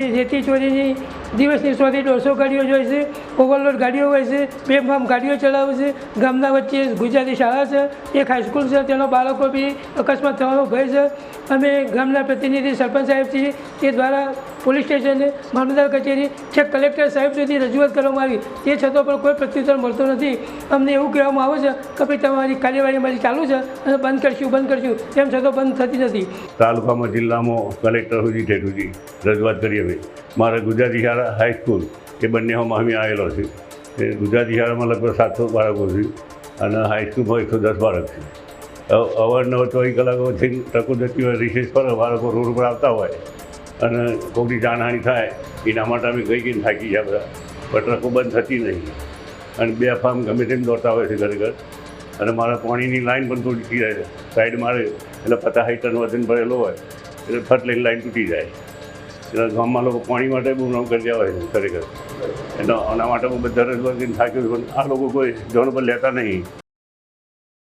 રેતી ચોરીની દિવસની સોથી દોઢસો ગાડીઓ જોઈએ છે, ઓવરલોડ ગાડીઓ હોય છે, બેફામ ગાડીઓ ચલાવે છે, ગામના વચ્ચે ગુજરાતી શાળા છે, એક હાઈસ્કૂલ છે, તેનો બાળકો બી અકસ્માત થવાનો ભય છે. અમે ગામના પ્રતિનિધિ સરપંચ સાહેબ છીએ તે દ્વારા પોલીસ સ્ટેશને મામલતદાર કચેરી છેક કલેક્ટર સાહેબ સુધી રજૂઆત કરવામાં આવી. તે છતાં પણ કોઈ પ્રત્યુત્તર મળતો નથી. અમને એવું કહેવામાં આવે છે કે ભાઈ તમારી કાર્યવાહી અમારી ચાલુ છે અને બંધ કરશું બંધ કરશું. તેમ છતાં બંધ થતી નથી. તાલુકામાં જિલ્લામાં કલેક્ટર સુધી ઠેઠ સુધી રજૂઆત કરી અમે મારે ગુજરાતી શાળા હાઈસ્કૂલ એ બંનેમાં અમે આવેલો છે. એ ગુજરાતી શાળામાં લગભગ સાતસો બાળકો છે અને હાઈસ્કૂલમાં એકસો દસ બાળક છે. અવ- અવારનવાર ચોવીસ કલાકોથી ટકો જતી હોય રિસેસ પર બાળકો રોડ ઉપર આવતા હોય અને કોઈની જાનહાનિ થાય, એના માટે અમે ગઈ ગઈને થાકી ગયા બધા. પણ ટ્રકો બંધ થતી નહીં. અને બે ફાર્મ ગમે તેમ દોડતા હોય છે ઘરે ઘર. અને મારા પાણીની લાઈન પણ તૂટી જાય છે. સાઈડ મારે, એટલે પચાસ ટન વજન ભરેલો હોય, એટલે ફટ લઈને લાઈન તૂટી જાય. એટલે ગામમાં લોકો પાણી માટે બહુ નામ કરી હોય છે ખરેખર. એટલે આના માટે હું બધા રજૂઆત કરીને પણ આ લોકો કોઈ જોન પર લેતા નહીં.